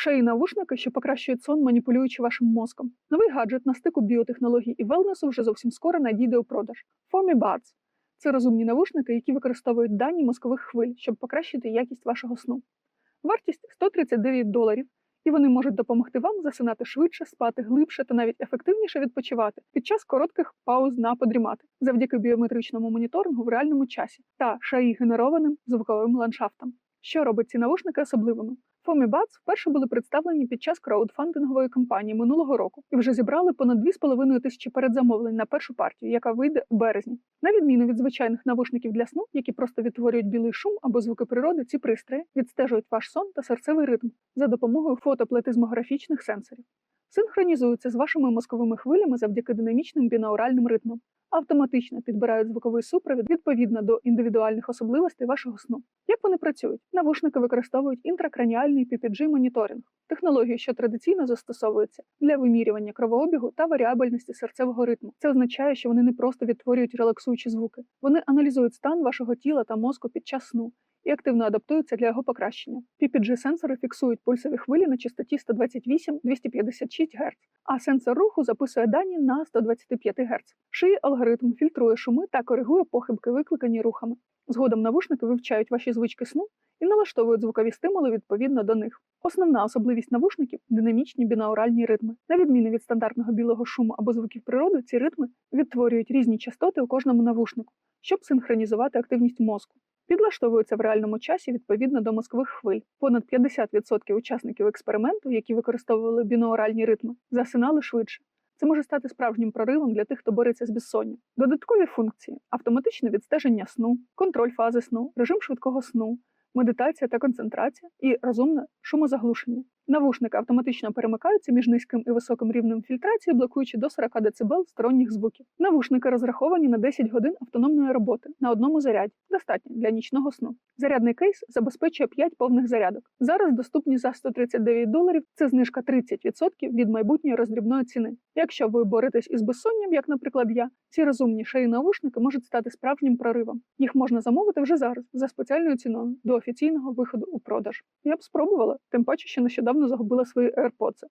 Шиї навушники, що покращують сон, маніпулюючи вашим мозком. Новий гаджет на стику біотехнологій і велнесу вже зовсім скоро надійде у продаж. Foamy Buds – це розумні навушники, які використовують дані мозкових хвиль, щоб покращити якість вашого сну. Вартість 139 доларів, і вони можуть допомогти вам засинати швидше, спати глибше та навіть ефективніше відпочивати під час коротких пауз на подрімати завдяки біометричному моніторингу в реальному часі та шаї генерованим звуковим ландшафтам. Що робить ці навушники особливими? Foamy Buds вперше були представлені під час краудфандингової кампанії минулого року і вже зібрали понад 2,5 тисячі передзамовлень на першу партію, яка вийде у березні. На відміну від звичайних навушників для сну, які просто відтворюють білий шум або звуки природи, ці пристрої відстежують ваш сон та серцевий ритм за допомогою фотоплетизмографічних сенсорів. Синхронізуються з вашими мозковими хвилями завдяки динамічним бінауральним ритмам, автоматично підбирають звуковий супровід відповідно до індивідуальних особливостей вашого сну. Як вони працюють? Навушники використовують інтракраніальний PPG моніторинг, технологію, що традиційно застосовується для вимірювання кровообігу та варіабельності серцевого ритму. Це означає, що вони не просто відтворюють релаксуючі звуки, вони аналізують стан вашого тіла та мозку під час сну. І активно адаптуються для його покращення. PPG-сенсори фіксують пульсові хвилі на частоті 128-256 Гц, а сенсор руху записує дані на 125 Гц. Шиї алгоритм фільтрує шуми та коригує похибки, викликані рухами. Згодом навушники вивчають ваші звички сну і налаштовують звукові стимули відповідно до них. Основна особливість навушників динамічні бінауральні ритми. На відміну від стандартного білого шуму або звуків природи, ці ритми відтворюють різні частоти у кожному навушнику, щоб синхронізувати активність мозку. Підлаштовуються в реальному часі відповідно до мозкових хвиль. Понад 50% учасників експерименту, які використовували бінооральні ритми, засинали швидше. Це може стати справжнім проривом для тих, хто бореться з безсонням. Додаткові функції: автоматичне відстеження сну, контроль фази сну, режим швидкого сну, медитація та концентрація і розумне шумозаглушення. Навушники автоматично перемикаються між низьким і високим рівнем фільтрації, блокуючи до 40 дБ сторонніх звуків. Навушники розраховані на 10 годин автономної роботи на одному заряді, достатньо для нічного сну. Зарядний кейс забезпечує 5 повних зарядок. Зараз доступні за 139 доларів. Це знижка 30% від майбутньої роздрібної ціни. Якщо ви боретесь із безсонням, як, наприклад, я, ці розумні шиї навушники можуть стати справжнім проривом. Їх можна замовити вже зараз за спеціальною ціною до офіційного виходу у продаж. Я б спробувала, тим паче, що нещодавно загубила свої AirPods.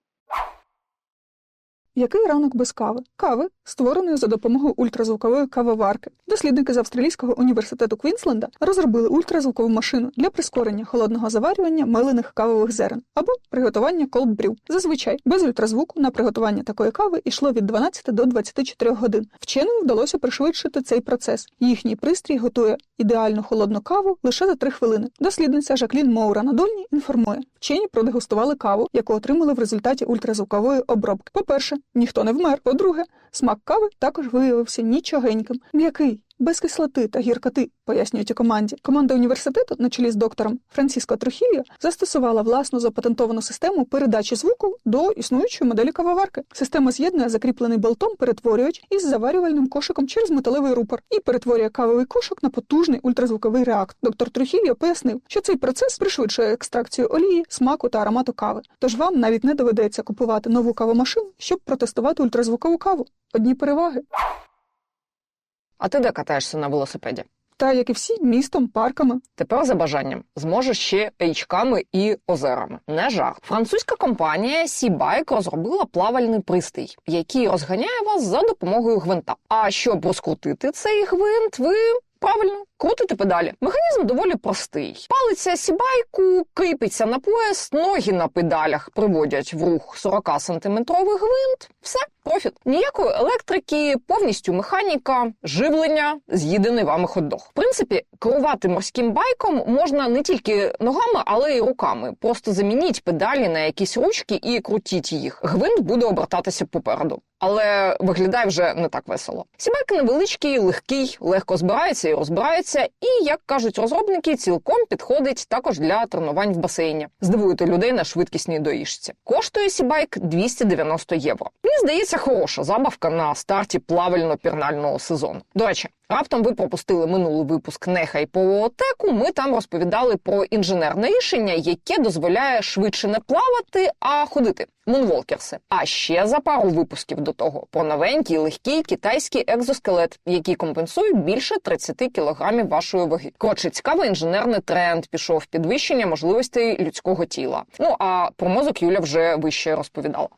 Який ранок без кави? Кави, створеної за допомогою ультразвукової кавоварки. Дослідники з австралійського університету Квінсленда розробили ультразвукову машину для прискорення холодного заварювання мелених кавових зерен або приготування колд-брю. Зазвичай без ультразвуку на приготування такої кави йшло від 12 до 24 годин. Вченим вдалося пришвидшити цей процес. Їхній пристрій готує ідеальну холодну каву лише за 3 хвилини. Дослідниця Жаклін Моура Надольні інформує: вчені продегустували каву, яку отримали в результаті ультразвукової обробки. По-перше, ніхто не вмер. По-друге, смак кави також виявився нічогеньким, м'який. Без кислоти та гіркоти, пояснюють у команді. Команда університету на чолі з доктором Франциско Трухільо застосувала власну запатентовану систему передачі звуку до існуючої моделі кавоварки. Система з'єднує закріплений болтом перетворювач із заварювальним кошиком через металевий рупор і перетворює кавовий кошик на потужний ультразвуковий реактор. Доктор Трухільо пояснив, що цей процес пришвидшує екстракцію олії, смаку та аромату кави. Тож вам навіть не доведеться купувати нову кавомашину, щоб протестувати ультразвукову каву. Одні переваги. А ти де катаєшся на велосипеді? Та як і всі, містом, парками. Тепер за бажанням зможеш ще річками і озерами. Не жах. Французька компанія Сібайк розробила плавальний пристрій, який розганяє вас за допомогою гвинта. А щоб розкрутити цей гвинт, ви правильно крутите педалі. Механізм доволі простий. Палиця сібайку кріпиться на пояс, ноги на педалях приводять в рух 40-сантиметровий гвинт. Все, профіт. Ніякої електрики, повністю механіка, живлення, з'їдений вами хот-дог. В принципі, керувати морським байком можна не тільки ногами, але й руками. Просто замініть педалі на якісь ручки і крутіть їх. Гвинт буде обертатися попереду. Але виглядає вже не так весело. Сібайк невеличкий, легкий, легко збирається і розбирається, і, як кажуть розробники, цілком підходить також для тренувань в басейні. Здивуєте людей на швидкісній доїжці. Коштує сібайк 290 євро. Мені здається, хороша забавка на старті плавально-пірнального сезону. До речі, Раптом ви пропустили минулий випуск Нехай по Ми там розповідали про інженерне рішення, яке дозволяє швидше не плавати, а ходити. Мунволкерси. А ще за пару випусків до того про новенький легкий китайський екзоскелет, який компенсує більше 30 кілограмів вашої ваги. Коротше, цікавий інженерний тренд пішов підвищення можливостей людського тіла. Ну а про мозок Юля вже вище розповідала.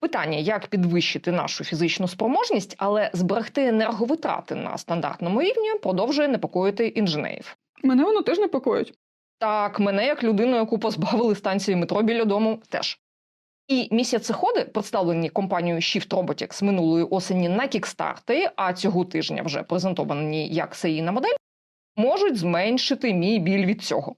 Питання, як підвищити нашу фізичну спроможність, але зберегти енерговитрати на стандартному рівні, продовжує непокоїти інженерів. Мене воно теж непокоїть. Так, мене як людину, яку позбавили станції метро біля дому, теж. І місяцеходи, представлені компанією Shift Robotics минулої осені на кікстарті, а цього тижня вже презентовані як серійна модель, можуть зменшити мій біль від цього.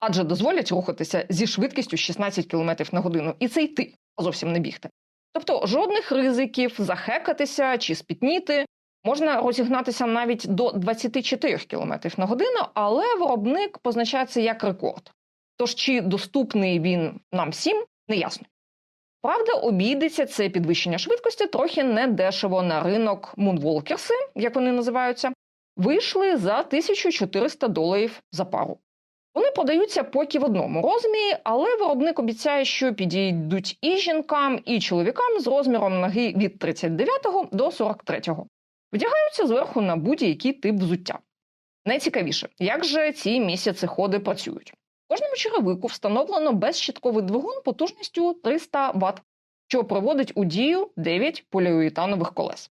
Адже дозволять рухатися зі швидкістю 16 км на годину, і це йти, а зовсім не бігти. Тобто жодних ризиків захекатися чи спітніти. Можна розігнатися навіть до 24 км на годину, але виробник позначає це як рекорд. Тож чи доступний він нам всім, неясно. Правда, обійдеться це підвищення швидкості трохи недешево на ринок Moonwalkers, як вони називаються, вийшли за 1400 доларів за пару. Вони продаються поки в одному розмірі, але виробник обіцяє, що підійдуть і жінкам, і чоловікам з розміром ноги від 39 до 43. Вдягаються зверху на будь-який тип взуття. Найцікавіше, як же ці місяцеходи працюють. В кожному черевику встановлено безщитковий двигун потужністю 300 Вт, що проводить у дію 9 поліуретанових колес.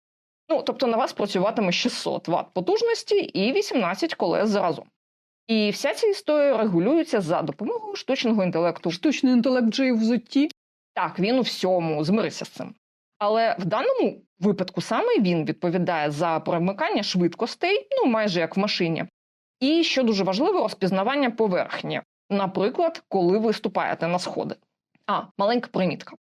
Ну, тобто на вас працюватиме 600 Вт потужності і 18 колес заразом. І вся ця історія регулюється за допомогою штучного інтелекту. Штучний інтелект же і в взутті. Так, він у всьому змирився з цим. Але в даному випадку саме він відповідає за перемикання швидкостей, ну майже як в машині. І що дуже важливо, розпізнавання поверхні, наприклад, коли ви ступаєте на сходи. А, маленька примітка.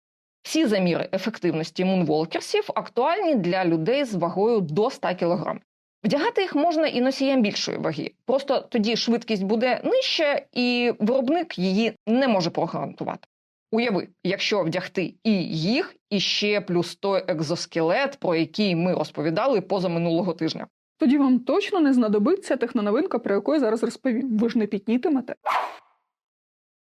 Всі заміри ефективності мунволкерсів актуальні для людей з вагою до 100 кг. Вдягати їх можна і носіям більшої ваги. Просто тоді швидкість буде нижча, і виробник її не може прогарантувати. Уяви, якщо вдягти і їх, і ще плюс той екзоскелет, про який ми розповідали поза минулого тижня. Тоді вам точно не знадобиться техноновинка, про яку я зараз розповім. Ви ж не пітнітимете.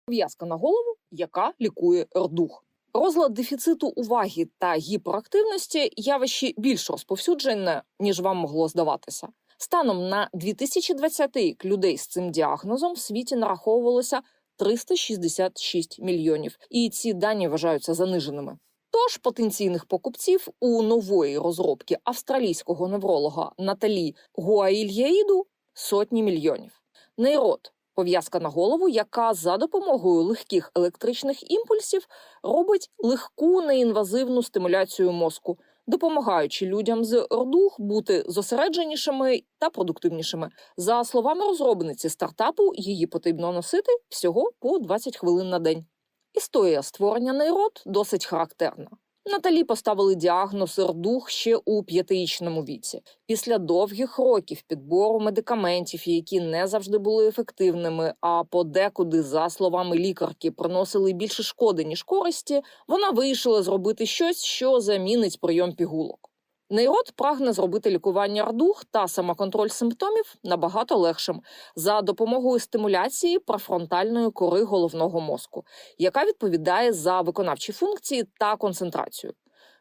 Пов'язка на голову, яка лікує рдух. Розлад дефіциту уваги та гіперактивності явище більш розповсюджене, ніж вам могло здаватися. Станом на 2020 рік людей з цим діагнозом в світі нараховувалося 366 мільйонів, і ці дані вважаються заниженими. Тож потенційних покупців у нової розробки австралійського невролога Наталі Гуаільяїду сотні мільйонів. Нейрот пов'язка на голову, яка за допомогою легких електричних імпульсів робить легку неінвазивну стимуляцію мозку, допомагаючи людям з РДУХ бути зосередженішими та продуктивнішими. За словами розробниці стартапу, її потрібно носити всього по 20 хвилин на день. Історія створення нейрот досить характерна. Наталі поставили діагноз РДУХ ще у п'ятирічному віці. Після довгих років підбору медикаментів, які не завжди були ефективними, а подекуди, за словами лікарки, приносили більше шкоди ніж користі, вона вирішила зробити щось, що замінить прийом пігулок. Нейрот прагне зробити лікування РДУХ та самоконтроль симптомів набагато легшим за допомогою стимуляції префронтальної кори головного мозку яка відповідає за виконавчі функції та концентрацію.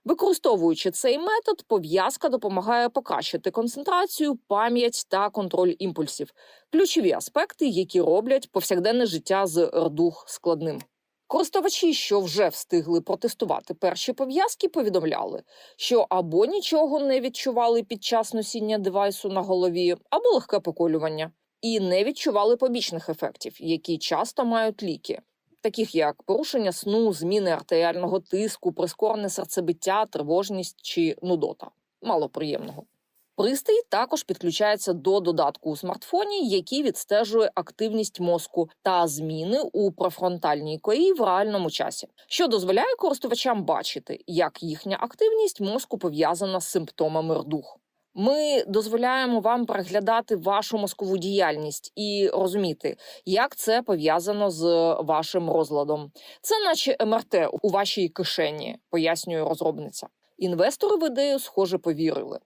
Використовуючи цей метод, пов'язка допомагає покращити концентрацію, пам'ять та контроль імпульсів ключові аспекти, які роблять повсякденне життя з РДУХ складним. Користувачі, що вже встигли протестувати перші пов'язки, повідомляли, що або нічого не відчували під час носіння девайсу на голові, або легке поколювання, і не відчували побічних ефектів, які часто мають ліки таких як порушення сну, зміни артеріального тиску, прискорене серцебиття, тривожність чи нудота. Мало приємного. Пристрій також підключається до додатку у смартфоні, який відстежує активність мозку та зміни у префронтальній корі в реальному часі, що дозволяє користувачам бачити, як їхня активність мозку пов'язана з симптомами рдух. Ми дозволяємо вам переглядати вашу мозкову діяльність і розуміти, як це пов'язано з вашим розладом. Це наче МРТ у вашій кишені, пояснює розробниця. Інвестори в ідею, схоже, повірили.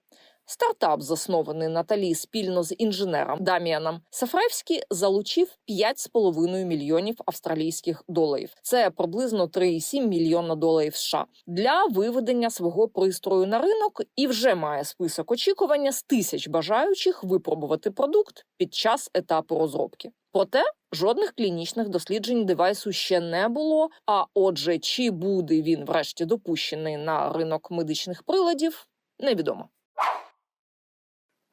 Стартап, заснований Наталі спільно з інженером Даміаном Сафревські, залучив 5,5 мільйонів австралійських доларів. Це приблизно 3,7 мільйона доларів США для виведення свого пристрою на ринок і вже має список очікування з тисяч бажаючих випробувати продукт під час етапу розробки. Проте жодних клінічних досліджень девайсу ще не було. А отже, чи буде він врешті допущений на ринок медичних приладів, невідомо.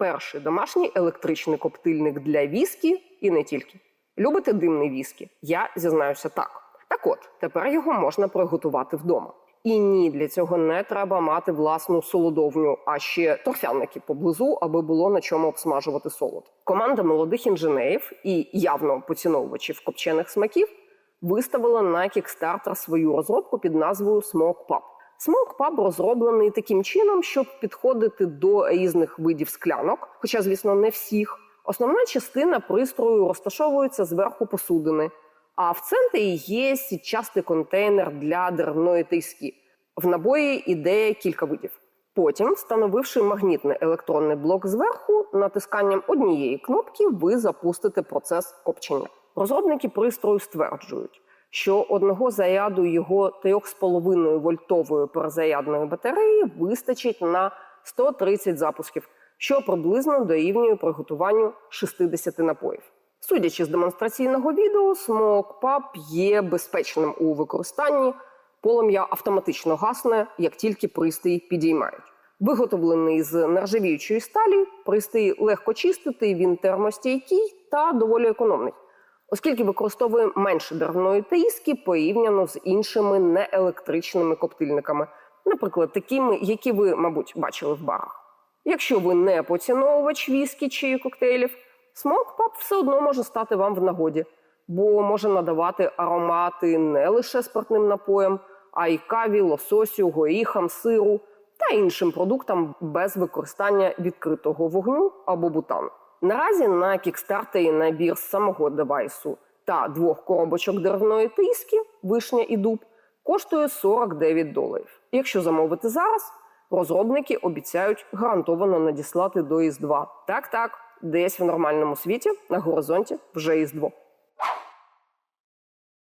Перший домашній електричний коптильник для віскі і не тільки. Любите димний віскі? Я зізнаюся так. Так от, тепер його можна приготувати вдома. І ні, для цього не треба мати власну солодовню, а ще торфяники поблизу, аби було на чому обсмажувати солод. Команда молодих інженерів і явно поціновувачів копчених смаків виставила на Kickstarter свою розробку під назвою Smoke Pub. Pub розроблений таким чином, щоб підходити до різних видів склянок, хоча, звісно, не всіх. Основна частина пристрою розташовується зверху посудини, а в центрі є сітчастий контейнер для деревної тиски. В набої іде кілька видів. Потім, встановивши магнітний електронний блок зверху, натисканням однієї кнопки ви запустите процес копчення. Розробники пристрою стверджують, що одного заряду його 3,5 вольтової перезарядної батареї вистачить на 130 запусків, що приблизно дорівнює приготуванню 60 напоїв. Судячи з демонстраційного відео, Pub є безпечним у використанні. Полум'я автоматично гасне, як тільки пристрій підіймають. Виготовлений з нержавіючої сталі, пристрій легко чистити, він термостійкий та доволі економний, оскільки використовує менше деревної тріски порівняно з іншими неелектричними коптильниками, наприклад, такими, які ви, мабуть, бачили в барах. Якщо ви не поціновувач віскі чи коктейлів, Pub все одно може стати вам в нагоді, бо може надавати аромати не лише спиртним напоям, а й каві, лососю, горіхам, сиру та іншим продуктам без використання відкритого вогню або бутану. Наразі на кікстартері набір самого девайсу та двох коробочок деревної тиски, вишня і дуб, коштує 49 доларів. Якщо замовити зараз, розробники обіцяють гарантовано надіслати до Різдва. Так, так, десь в нормальному світі на горизонті вже Різдво.